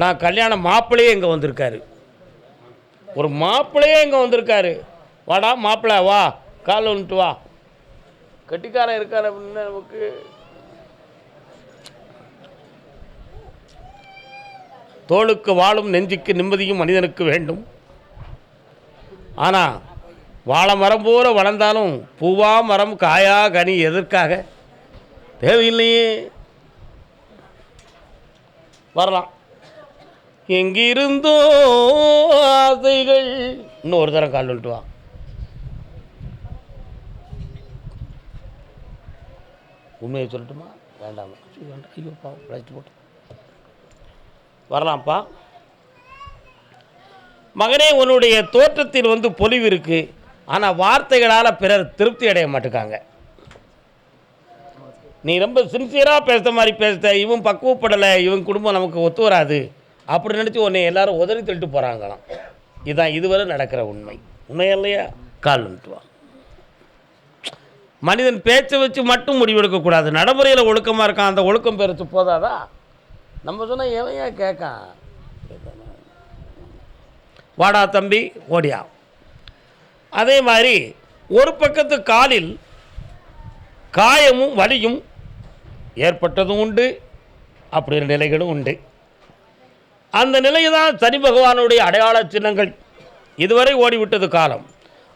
நான் கல்யாண மாப்பிள்ளையே இங்கே வந்திருக்காரு. ஒரு மாப்பிள்ளையே இங்கே வந்திருக்காரு. வாடா மாப்பிள்ளை வா. கால் வந்துட்டு வா. கட்டிக்காரன் இருக்கார் அப்படின்னு நமக்கு தோளுக்கு வாழும் நெஞ்சுக்கு நிம்மதியும் மனிதனுக்கு வேண்டும். ஆனால் வாழை மரம் போல வளர்ந்தாலும் பூவா மரம் காயா கனி எதற்காக? தேவையில்லையே. வரலாம். எங்கிருந்தோ ஆசைகள். இன்னும் ஒரு தரம் கால் விட்டுவான் உண்மையை சொல்லட்டுமா? வேண்டாம். வேண்டாம் ஐயோப்பா பிழைச்சிட்டு போட்டு வரலாம்ப்பா. மகனே உன்னுடைய தோற்றத்தில் வந்து பொலிவு இருக்கு. ஆனால் வார்த்தைகளால் பிறர் திருப்தி அடைய மாட்டேக்காங்க. நீ ரொம்ப சின்சியராக பேசுகிற மாதிரி பேசுகிற இவன் பக்குவப்படலை. இவன் குடும்பம் நமக்கு ஒத்து வராது. அப்படி நினச்சி உன்னை எல்லாரும் உதறி தள்ளிட்டு போகிறாங்களாம் இதுதான் இதுவரை நடக்கிற உண்மை. உண்மை இல்லையா? கால் வந்துட்டு மனிதன் பேச்சை வச்சு மட்டும் முடிவெடுக்கக்கூடாது நடைமுறையில் ஒழுக்கமாக இருக்கான். அந்த ஒழுக்கம் பெருத்து போதாதா? நம்ம சொன்னால் எவையா கேட்கான் வாடா தம்பி ஓடியா. அதே மாதிரி ஒரு பக்கத்து காலில் காயமும் வலியும் ஏற்பட்டதும் உண்டு. அப்படின்ற நிலைகளும் உண்டு. அந்த நிலையை தான் சனி பகவானுடைய அடையாள சின்னங்கள் இதுவரை ஓடிவிட்டது காலம்.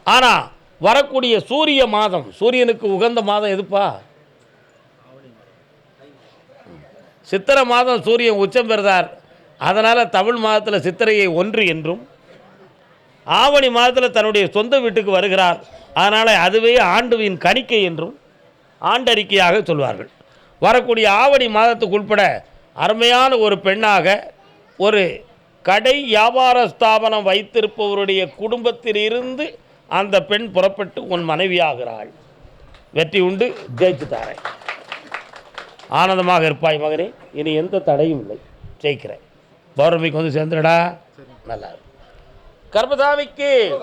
ஆனால் வரக்கூடிய சூரிய மாதம் சூரியனுக்கு உகந்த மாதம் எதுப்பா? சித்திரை மாதம் சூரியன் உச்சம் பெறுதார். அதனால் தமிழ் மாதத்தில் சித்திரையை ஒன்று என்றும் ஆவணி மாதத்தில் தன்னுடைய சொந்த வீட்டுக்கு வருகிறார். அதனால் அதுவே ஆண்டுவின் கணிக்கை என்றும் ஆண்டறிக்கையாக சொல்வார்கள். வரக்கூடிய ஆவணி மாதத்துக்கு உட்பட அருமையான ஒரு பெண்ணாக ஒரு கடை வியாபார ஸ்தாபனம் வைத்திருப்பவருடைய குடும்பத்தில் இருந்து அந்த பெண் புறப்பட்டு உன் மனைவியாகிறாள். வெற்றி உண்டு ஜெயிச்சு தாரேன். ஆனந்தமாக இருப்பாய் மகனே இனி எந்த தடையும் இல்லை ஜெயிக்கிறேன். பௌர்ணமிக்கு வந்து சேர்ந்துடா நல்லா கர்மசாமிக்கு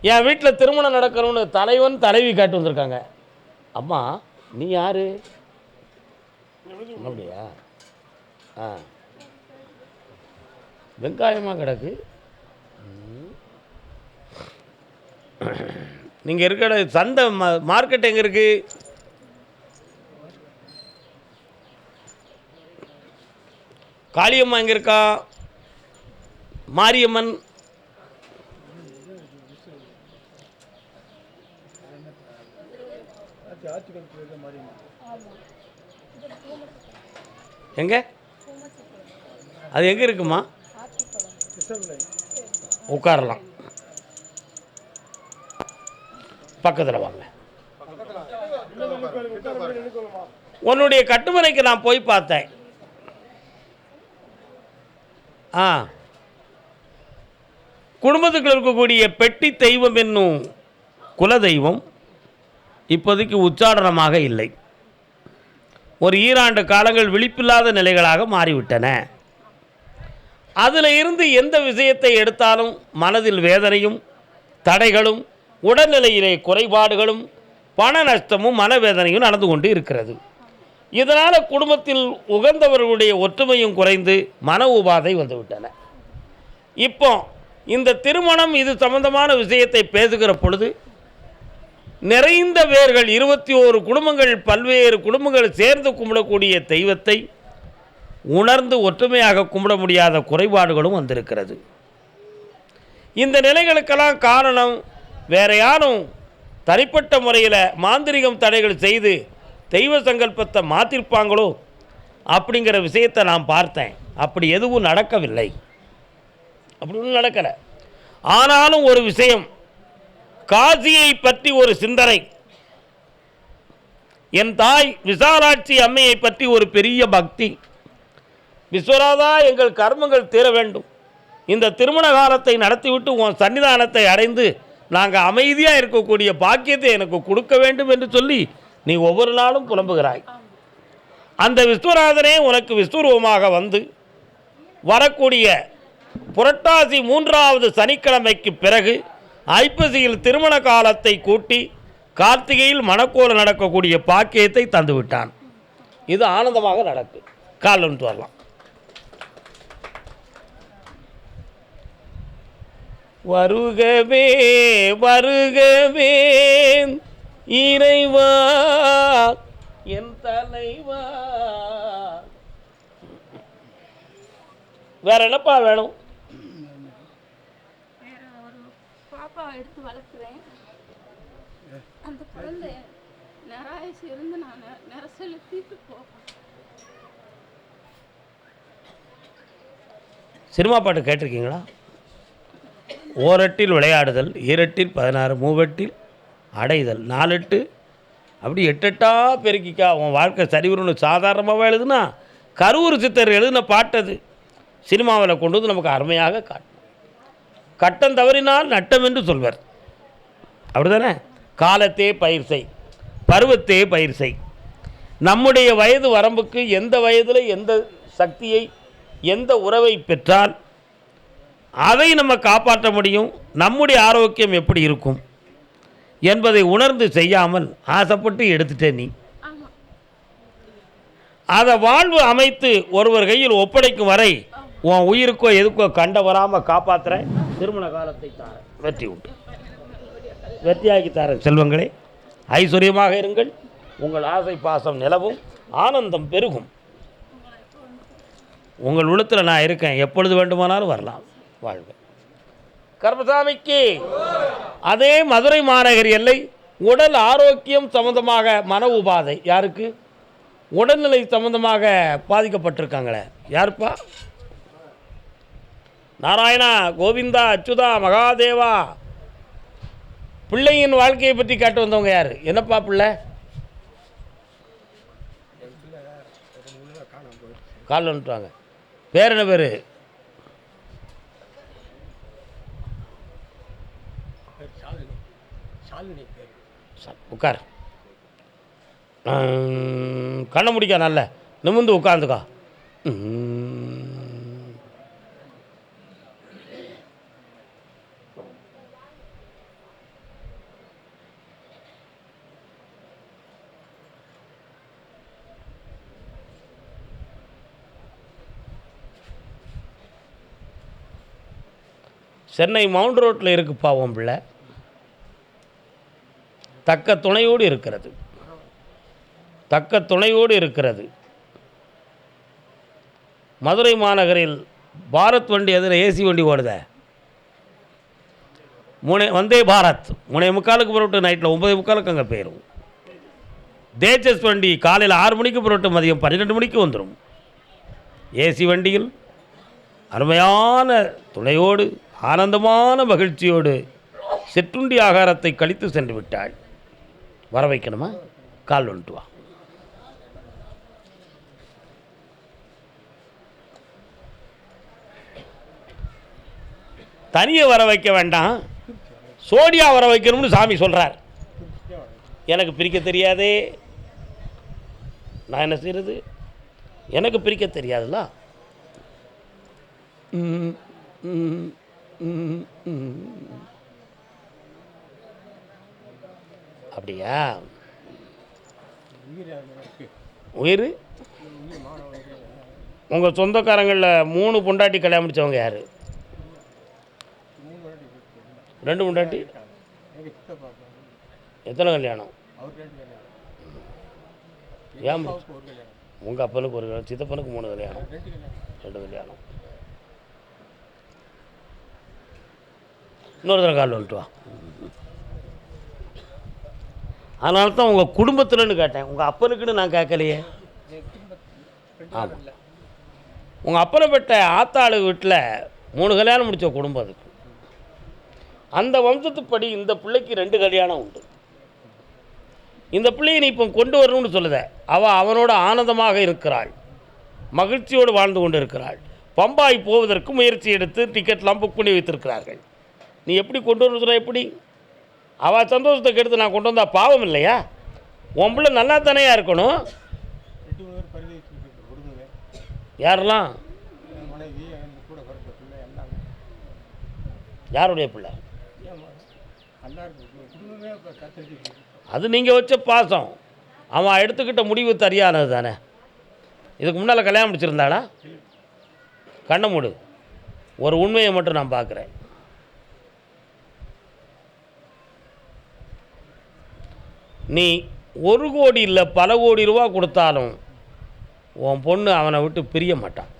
என் வீட்டில் திருமணம் நடக்கணும்னு தலைவன் தலைவி காட்டு வந்திருக்காங்க. அம்மா நீ யாரு? அப்படியா? ஆ. வெங்காயமாக கிடக்கு. நீங்கள் இருக்கிற சந்தை மா- மார்க்கெட் எங்கே இருக்குது காளியம்மா எங்கே இருக்கா? மாரியம்மன். எங்க? அது எங்கே இருக்குமா? உட்காரலாம். பக்கத்தில் வாங்க. உன்னுடைய கட்டுமனைக்கு நான் போய் பார்த்தேன். ஆ. குடும்பத்துக்குள் இருக்கக்கூடிய பெட்டி தெய்வம் என்னும் குலதெய்வம் இப்போதைக்கு உச்சாடனமாக இல்லை. ஒரு ஈராண்டு காலங்கள் விழிப்பில்லாத நிலைகளாக மாறிவிட்டன. அதில் இருந்து எந்த விஷயத்தை எடுத்தாலும் மனதில் வேதனையும் தடைகளும் உடல்நிலையிலே குறைபாடுகளும் பண நஷ்டமும் மனவேதனையும் நடந்து கொண்டு இருக்கிறது. இதனால் குடும்பத்தில் உகந்தவர்களுடைய ஒற்றுமையும் குறைந்து மன உபாதை வந்துவிட்டன. இப்போ இந்த திருமணம் இது சம்பந்தமான விஷயத்தை பேசுகிற பொழுது நிறைந்த வேர்கள் இருபத்தி ஓரு குடும்பங்கள் பல்வேறு குடும்பங்கள் சேர்ந்து கும்பிடக்கூடிய தெய்வத்தை உணர்ந்து ஒற்றுமையாக கும்பிட முடியாத குறைபாடுகளும் வந்திருக்கிறது. இந்த நிலைகளுக்கெல்லாம் காரணம் வேற யாரும் தனிப்பட்ட முறையில் மாந்திரிகம் தடைகள் செய்து தெய்வ சங்கல்பத்தை மாற்றிருப்பாங்களோ அப்படிங்கிற விஷயத்தை நான் பார்த்தேன். அப்படி எதுவும் நடக்கவில்லை. அப்படி ஒன்றும் நடக்கலை. ஆனாலும் ஒரு விஷயம் காசியை பற்றி ஒரு சிந்தனை. என் தாய் விசாலாட்சி அம்மையை பற்றி ஒரு பெரிய பக்தி. விஸ்வராதா எங்கள் கர்மங்கள் தீர வேண்டும். இந்த திருமண காலத்தை நடத்திவிட்டு உன் சன்னிதானத்தை அடைந்து நாங்கள் அமைதியாக இருக்கக்கூடிய பாக்கியத்தை எனக்கு கொடுக்க வேண்டும் என்று சொல்லி நீ ஒவ்வொரு நாளும் புலம்புகிறாய். அந்த விஸ்வநாதனே உனக்கு விஸ்வரூபமாக வந்து வரக்கூடிய புரட்டாசி மூன்றாவது சனிக்கிழமைக்கு பிறகு ஐப்பசியில் திருமண காலத்தை கூட்டி கார்த்திகையில் மணக்கோலம் நடக்கக்கூடிய பாக்கியத்தை தந்துவிட்டான். இது ஆனந்தமாக நடக்கு. காலன்ட்டு வரலாம். வருகவே வருகவே இறைவா என் தலைவா. வேற என்னப்பா வேணும்? வேற ஒரு பாப்பா எடுத்து வளர்க்குறேன். அந்த குழந்தை நிறாயசு இருந்து நான் தீட்டு போவேன் சினிமா பாட்டு கேட்டிருக்கீங்களா? ஓரெட்டில் விளையாடுதல் ஈரெட்டில் பதினாறு மூவெட்டில் அடைதல் நாலெட்டு. அப்படி எட்டெட்டா பெருக்கிக்கா. உன் வாழ்க்கை சரிவரும்னு சாதாரணமாக எழுதுனா? கரூர் சித்தர் எழுதின பாட்டது சினிமாவில் கொண்டு வந்து நமக்கு அருமையாக காட்டும். கட்டம் தவறினால் நட்டம் என்று சொல்வர். அப்படிதானே காலத்தே பயிர் செய் பருவத்தே பயிர் செய். நம்முடைய வயது வரம்புக்கு எந்த வயதில் எந்த சக்தியை எந்த உறவை பெற்றால் அதை நம்ம காப்பாற்ற முடியும்? நம்முடைய ஆரோக்கியம் எப்படி இருக்கும்? என்பதை உணர்ந்து செய்யாமல் ஆசைப்பட்டு எடுத்துட்டே நீ. அதை வாழ்வு அமைத்து ஒருவர் கையில் ஒப்படைக்கும் வரை உன் உயிருக்கோ எதுக்கோ கண்ட வராமல் காப்பாற்றுற திருமண காலத்தை தார. வெற்றி உண்டு. வெற்றியாக்கி தார செல்வங்களே ஐஸ்வர்யமாக இருங்கள். உங்கள் ஆசை பாசம் நிலவும் ஆனந்தம் பெருகும். உங்கள் உள்ளத்தில் நான் இருக்கேன். எப்பொழுது வேண்டுமானாலும் வரலாம். வாழ்க. கர்மசாமிக்கு அதே மதுரை மாநகர் எல்லை உடல் ஆரோக்கியம் சம்பந்தமாக மன உபாதை யாருக்கு? உடல்நிலை சம்பந்தமாக பாதிக்கப்பட்டிருக்காங்களே. யாருப்பா? நாராயணா கோவிந்தா அச்சுதா மகாதேவா. பிள்ளையின் வாழ்க்கையை பற்றி கேட்டு வந்தவங்க யார்? என்னப்பா பிள்ளை? கால் வந்துட்டாங்க பேர் என்ன பேர்? உட்கார். கண்ணை முடிக்க நல்ல. நிமிந்து உட்காந்துக்கா சென்னை மவுண்ட் ரோட்டில் இருக்குப்பா உன் பிள்ளை. தக்க துணையோடு இருக்கிறது. தக்க துணையோடு இருக்கிறது. மதுரை மாநகரில் பாரத் வண்டி எதிர ஏசி வண்டி ஓடுத. மூணே வந்தே பாரத். மூணே முக்காலுக்கு புறப்பட்டு நைட்டில் ஒம்பது முக்காலுக்கு அங்கே போயிடும் தேஜஸ் வண்டி காலையில் ஆறு மணிக்கு புறப்பட்டு மதியம் பன்னிரெண்டு மணிக்கு வந்துடும் ஏசி வண்டியில் அருமையான துணையோடு ஆனந்தமான மகிழ்ச்சியோடு சிற்றுண்டி ஆகாரத்தை கழித்து சென்று விட்டாள். வர வைக்கணுமா கால் வந்துட்டு வா. தனியை வர வைக்க வேண்டாம். சோடியா வர வைக்கணும்னு சாமி சொல்கிறார் எனக்கு பிரிக்க தெரியாதே. நான் என்ன செய்கிறது எனக்கு பிரிக்க தெரியாதுல்ல? ம், ம், ம், ம். அப்படியா? உயிர் உங்கள் சொந்தக்காரங்களில் மூணு பொண்டாட்டி கல்யாணம் முடிச்சவங்க யார்? ரெண்டு பொண்டாட்டி? எத்தனை கல்யாணம்? ஏன் உங்கள் அப்பனுக்கு ஒரு கல்யாணம் சித்தப்பனுக்கு மூணு கல்யாணம். ரெண்டு கல்யாணம். இன்னொரு தடவை கால் வந்துட்டு வா. அதனால தான் உங்கள் குடும்பத்தில்னு கேட்டேன். உங்கள் அப்பனுக்குன்னு நான் கேட்கலையே. ஆமாம் உங்கள் அப்பனை பெற்ற ஆத்தாளு வீட்டில் மூணு கல்யாணம் முடித்த குடும்பம் அதுக்கு. அந்த வம்சத்துப்படி இந்த பிள்ளைக்கு ரெண்டு கல்யாணம் உண்டு. இந்த பிள்ளையை நீ இப்போ கொண்டு வரணும்னு சொல்லுத. அவள் அவனோட ஆனந்தமாக இருக்கிறாள். மகிழ்ச்சியோடு வாழ்ந்து கொண்டு இருக்கிறாள் பம்பாய் போவதற்கு முயற்சி எடுத்து டிக்கெட்லாம் புக் பண்ணி வைத்திருக்கிறார்கள். நீ எப்படி கொண்டு வரணும் சொன்ன எப்படி? அவள் சந்தோஷத்தை கெடுத்து நான் கொண்டு வந்தால் பாவம் இல்லையா? உன் பிள்ளை நல்லா தானேயா இருக்கணும்? யாரெல்லாம்? யாருடைய பிள்ளை? அது நீங்கள் வச்ச பாசம். அவன் எடுத்துக்கிட்ட முடிவு சரியானது தானே. இதுக்கு முன்னால் கல்யாணம் முடிச்சிருந்தாளா? கண்ணை மூடு. ஒரு உண்மையை மட்டும் நான் பார்க்குறேன். நீ ஒரு கோடி இல்லை பல கோடி ரூபா கொடுத்தாலும் உன் பொண்ணு அவனை விட்டு பிரிய மாட்டான்.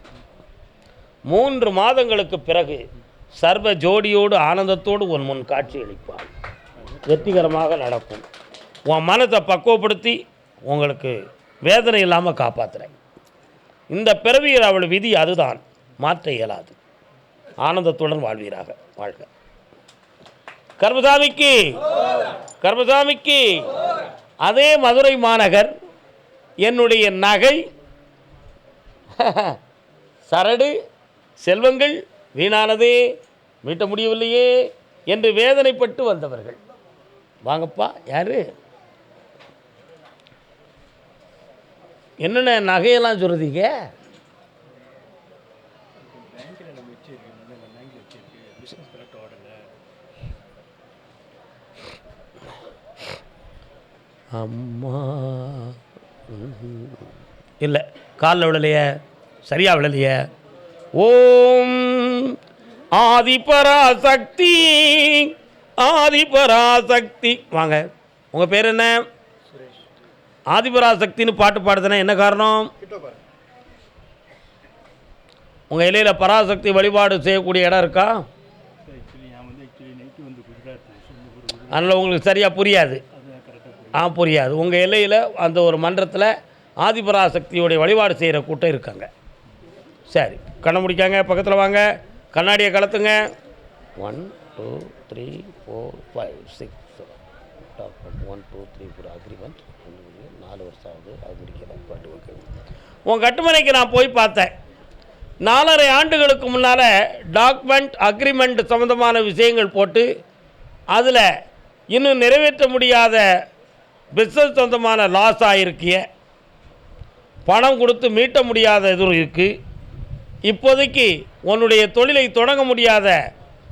மூன்று மாதங்களுக்கு பிறகு சர்வ ஜோடியோடு ஆனந்தத்தோடு உன் முன் காட்சி அளிப்பான். வெற்றிகரமாக நடக்கும். உன் மனத்தை பக்குவப்படுத்தி உங்களுக்கு வேதனை இல்லாமல் காப்பாற்றுறேன் இந்த பிறவியில் அவள் விதி அதுதான். மாற்ற இயலாது. ஆனந்தத்துடன் வாழ்வீராக. வாழ்க. கர்மசாமிக்கு! கர்மசாமிக்கு! அதே மதுரை மாநகர் என்னுடைய நகை சரடு செல்வங்கள் வீணானதே மீட்ட முடியவில்லையே என்று வேதனைப்பட்டு வந்தவர்கள். வாங்கப்பா யாரு? என்னென்ன நகையெல்லாம் சொல்கிறீங்க அம்மா. இல்லை காலில் விழலையே சரியா விழலையே. ஓம் ஆதிபராசக்தி ஆதிபராசக்தி. வாங்க உங்கள் பேர் என்ன? ஆதிபராசக்தின்னு பாட்டு பாடுதுன்னா என்ன காரணம்? உங்கள் இலையில் பராசக்தி வழிபாடு செய்யக்கூடிய இடம் இருக்கா? அதனால் உங்களுக்கு சரியாக புரியாது. ஆ புரியாது. உங்கள் எல்லையில் அந்த ஒரு மன்றத்தில் ஆதிபராசக்தியுடைய வழிபாடு செய்கிற கூட்டம் இருக்காங்க. சரி கண்ணை முடிக்காங்க பக்கத்தில் வாங்க. கண்ணாடியை கலத்துங்க. One two three four five six one two three four agreement நாலு வருஷம் ஆகுது. அது முடிக்கிறேன் பட் ஓகே. உன் கட்டுமனைக்கு நான் போய் பார்த்தேன். நாலரை ஆண்டுகளுக்கு முன்னால் டாக்குமெண்ட் அக்ரிமெண்ட் சம்மந்தமான விஷயங்கள் போட்டு அதில் இன்னும் நிறைவேற்ற முடியாத பிஸ்னஸ் சொந்தமான லாஸ் ஆகிருக்கிய பணம் கொடுத்து மீட்ட முடியாத எதுவும் இருக்குது இப்போதைக்கு உன்னுடைய தொழிலை தொடங்க முடியாத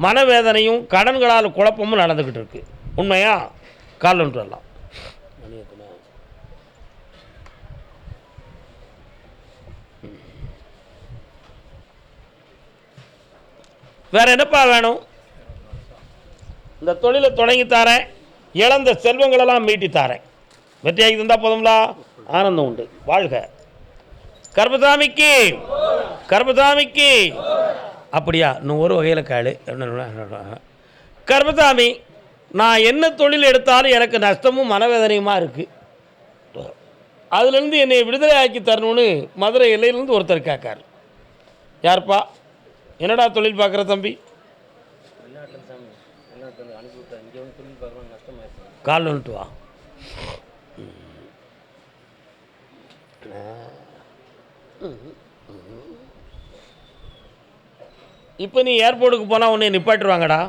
மனவேதனையும் கடன்களால் குழப்பமும் நடந்துக்கிட்டு இருக்கு. உண்மையா? கால் ஒன்று வேற என்னப்பா வேணும்? இந்த தொழிலை தொடங்கி தாரேன் இழந்த செல்வங்களெல்லாம் மீட்டி தாரேன். வெற்றியாகி தந்தால் போதுங்களா ஆனந்தம் உண்டு. வாழ்க. கர்மசாமிக்கு கர்மசாமிக்கு அப்படியா? இன்னும் ஒரு வகையில் கேளு. கர்மசாமி நான் என்ன தொழில் எடுத்தாலும் எனக்கு நஷ்டமும் மனவேதனையுமா இருக்குது அதுலேருந்து என்னை விடுதலை ஆக்கி தரணும்னு மதுரை எல்லையிலேருந்து ஒருத்தர் கேட்கார். யார்ப்பா? என்னடா தொழில் பார்க்குற தம்பி? கால் வந்துட்டு வா. இப்போ நீ ஏர்போர்ட்டுக்கு போனால் உன்னை நிப்பாட்டுருவாங்கடா.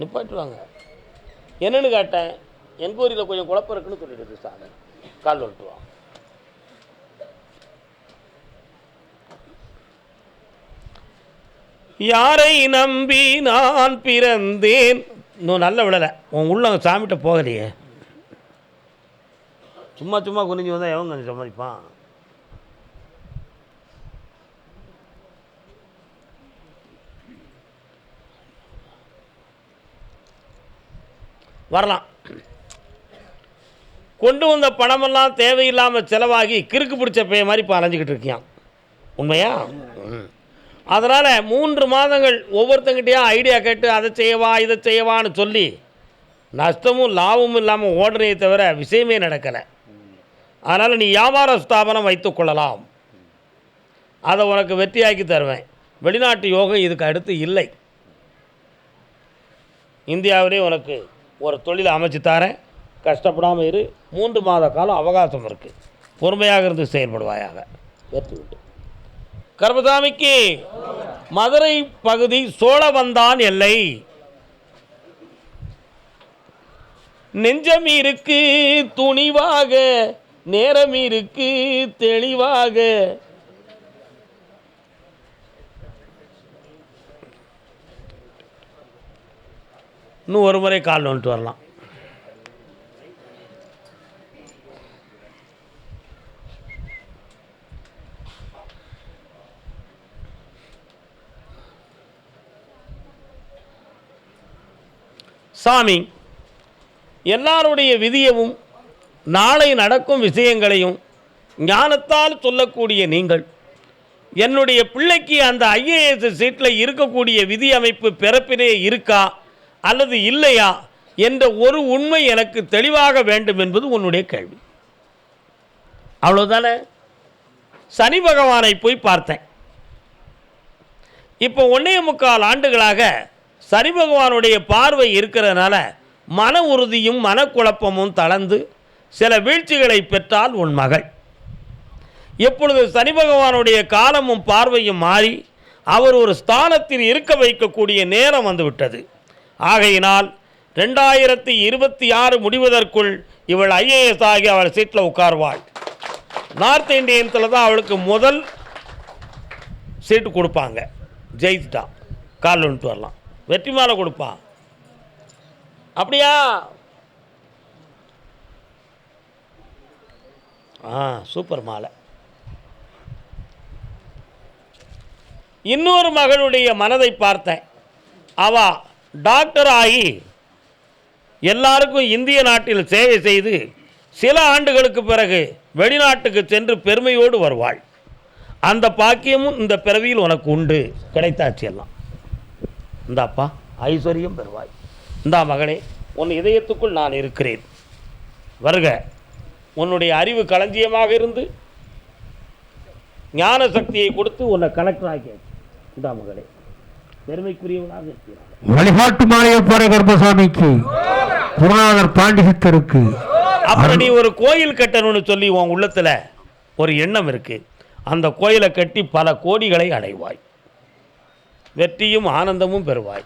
நிப்பாட்டுருவாங்க. என்னென்னு கேட்டேன் என்கொயரியில் கொஞ்சம் குழப்பம் இருக்குன்னு சொல்லிடுது சார் கால் வந்துட்டு யாரை நம்பி நான் பிறந்தேன்? இன்னும் நல்ல விழலை உன் உள்ள சாமிகிட்ட போகலையே. சும்மா சும்மா குனிஞ்சு வந்தால் எவன் கொஞ்சம் சம்மதிப்பான் வரலாம். கொண்டு வந்த பணமெல்லாம் தேவையில்லாமல் செலவாகி கிறுக்கு பிடிச்ச பைய மாதிரி இப்போ அலைஞ்சிக்கிட்டு இருக்கியான் உண்மையா? ம். அதனால் மூன்று மாதங்கள் ஒவ்வொருத்தங்கிட்டையா ஐடியா கேட்டு அதை செய்யவா இதை செய்யவான்னு சொல்லி நஷ்டமும் லாபமும் இல்லாமல் ஓடுறே தவிர விஷயமே நடக்கலை. அதனால் நீ வியாபார ஸ்தாபனம் வைத்துக்கொள்ளலாம் அதை உனக்கு வெற்றியாக்கி தருவேன். வெளிநாட்டு யோகம் இதுக்கு அடுத்து இல்லை. இந்தியாவிலே உனக்கு ஒரு தொழில் அமைச்சு தாரேன். கஷ்டப்படாமல் இரு. மூன்று மாத காலம் அவகாசம் இருக்குது பொறுமையாக இருந்து செயல்படுவாயாக. வெற்றி விட்டு கர்மசாமிக்கு மதுரை பகுதி சோழவந்தான் எல்லை. நெஞ்சம் இருக்கு துணிவாக நேரம் இருக்கு தெளிவாக. இன்னும் ஒரு முறை கால் வந்துட்டு வரலாம். சாமி எல்லாருடைய விதியவும் நாளை நடக்கும் விஷயங்களையும் ஞானத்தால் சொல்லக்கூடிய நீங்கள் என்னுடைய பிள்ளைக்கு அந்த ஐஏஎஸ் சீட்டில் இருக்கக்கூடிய விதி அமைப்பு பிறப்பிலே இருக்கா? அல்லது இல்லையா என்ற ஒரு உண்மை எனக்கு தெளிவாக வேண்டும் என்பது உன்னுடைய கேள்வி. அவ்வளோதானே சனி பகவானை போய் பார்த்தேன். இப்போ ஒன்றே முக்கால் ஆண்டுகளாக சனி பகவானுடைய பார்வை இருக்கிறதுனால மன உறுதியும் மனக்குழப்பமும் தளர்ந்து சில வீழ்ச்சிகளை பெற்றால் உன் மகள். எப்பொழுது சனி பகவானுடைய காலமும் பார்வையும் மாறி அவர் ஒரு ஸ்தானத்தில் இருக்க வைக்கக்கூடிய நேரம் வந்துவிட்டது. ஆகையினால் ரெண்டாயிரத்தி இருபத்தி ஆறு முடிவதற்குள் இவள் ஐஏஎஸ் ஆகி அவள் சீட்டில் உட்காருவாள். நார்த் இந்தியன்ஸில் தான் அவளுக்கு முதல் சீட்டு கொடுப்பாங்க. ஜெயிச்சிட்டா. காலில் வந்துட்டு வரலாம். வெற்றி மாலை கொடுப்பான் அப்படியா? ஆ சூப்பர் மாலை. இன்னொரு மகளுடைய மனதை பார்த்தேன். அவ டாக்டர் ஆகி எல்லாருக்கும் இந்திய நாட்டில் சேவை செய்து சில ஆண்டுகளுக்கு பிறகு வெளிநாட்டுக்கு சென்று பெருமையோடு வருவாள். அந்த பாக்கியமும் இந்த பிறவியில் உனக்கு உண்டு. கிடைத்தாச்சு எல்லாம். இந்தாப்பா ஐஸ்வர்யம் பெறுவாய். இந்தா மகனே உன் இதயத்துக்குள் நான் இருக்கிறேன். வருக உன்னுடைய அறிவு களஞ்சியமாக இருந்து ஞான சக்தியை கொடுத்து உன்னை கலெக்டர் ஆக்கியாச்சு இந்தா மகளே பெருமைக்குரியவனாக இருக்கிறான் வழிபாட்டு மாலையப்பாறை கருப்பசாமிக்கு குருநாதர் பாண்டிசித்தருக்கு அப்புறம் நீ ஒரு கோயில் கட்டணும்னு சொல்லி உன் உள்ளத்தில் ஒரு எண்ணம் இருக்கு. அந்த கோயிலை கட்டி பல கோடிகளை அடைவாய். வெற்றியும் ஆனந்தமும் பெறுவாய்.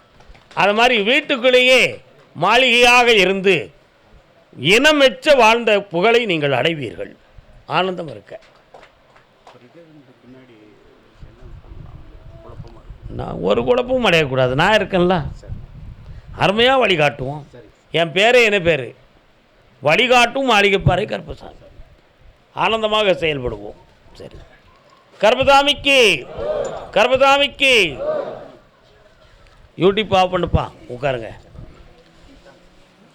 அது மாதிரி வீட்டுக்குள்ளேயே மாளிகையாக இருந்து இனமெச்ச வாழ்ந்த புகழை நீங்கள் அடைவீர்கள். ஆனந்தம் இருக்க. நான் ஒரு குழப்பமும் அடையக்கூடாது. நான் இருக்கேன்ல. அருமையாக வழிகாட்டுவோம். என் பேரே என்ன பேர்? வழிகாட்டும் மாளிகைப்பாறை கருப்பசாமி. ஆனந்தமாக செயல்படுவோம். சரி. கருப்பசாமிக்கு கருப்பசாமிக்கு. யூடியூப் ஆஃப் பண்ணுப்பா. உட்காருங்க.